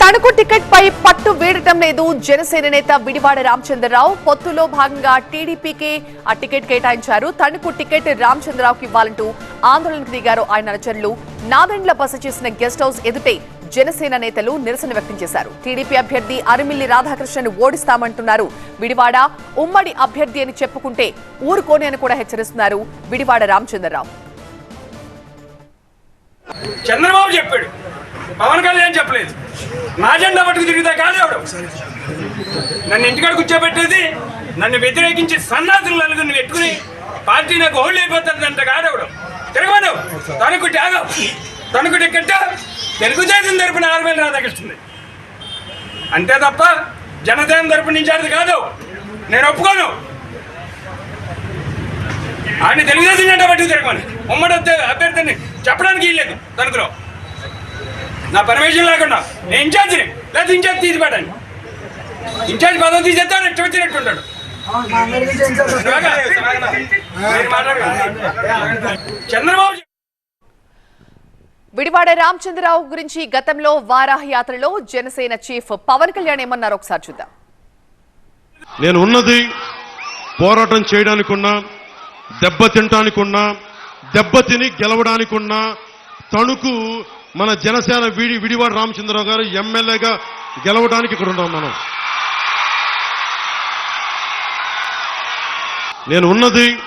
Tanuku ticket పై పట్టు వీడటం లేదు. జనసేన నేత విడివాడ రామచంద్రరావు పొత్తులో భాగంగా టీడీపీకి ఆ టికెట్ కేటాయించారు. తణుకు టికెట్ రామచంద్రరావుకి ఇవ్వాలంటూ ఆందోళనకు దిగారు ఆయన అనుచరులు నాదెండ్ల బస చేసిన గెస్ట్ హౌస్ ఎదుటే జనసేన నేతలు నిరసన వ్యక్తం చేశారు. టీడీపీ అభ్యర్థి అరిమిల్లి రాధాకృష్ణన్ ఓడిస్తామంటున్నారు. విడివాడ ఉమ్మడి అభ్యర్థి అని చెప్పుకుంటే ఊరుకోని అని కూడా హెచ్చరిస్తున్నారు విడివాడ రామచంద్రరావు. చంద్రబాబు చెప్పాడు. పవన్ కళ్యాణ్ చెప్పలేదు. నా జెండా పట్టుకు తిరిగితే కాదు ఎవడు. నన్ను ఇంటికాడ కూర్చోబెట్టేది నన్ను వ్యతిరేకించి సన్నాసులు నలుగురిని పెట్టుకుని పార్టీ నాకు ఓళ్ళు అయిపోతుందంట కాదెవడు తిరగమను. తనకు త్యాగం. తనకు టికెట్ తెలుగుదేశం తరపున ఆరువేల రాధాకృష్ణుంది అంతే తప్ప జనసేన తరపు నుంచి అది కాదు. నేను ఒప్పుకోను. ఆయన తెలుగుదేశం జెండా పట్టుకు తిరగమని. ఉమ్మడి అభ్యర్థిని చెప్పడానికి వీల్లేదు తణుకులో. నా పర్మిషన్ లేకుండా. నేను ఇన్ఛార్జిని లేదా ఇన్ఛార్జ్ తీసి పెట్టండి. ఇన్ఛార్జ్ పదవి తీసేస్తాను ఇష్టం వచ్చినట్టు ఉంటాడు. చంద్రబాబు విడివాడ రామచంద్రరావు గురించి గతంలో వారాహ యాత్రలో జనసేన చీఫ్ పవన్ కళ్యాణ్ ఏమన్నారు? ఒకసారి చూద్దాం. నేను ఉన్నది పోరాటం చేయడానికున్నా దెబ్బ తినటానికున్నా దెబ్బతిని గెలవడానికున్నా తణుకు మన జనసేన విడి విడివాడ రామచంద్రరావు గారు ఎమ్మెల్యేగా గెలవడానికి ఇక్కడ ఉన్నాం మనం. నేను ఉన్నది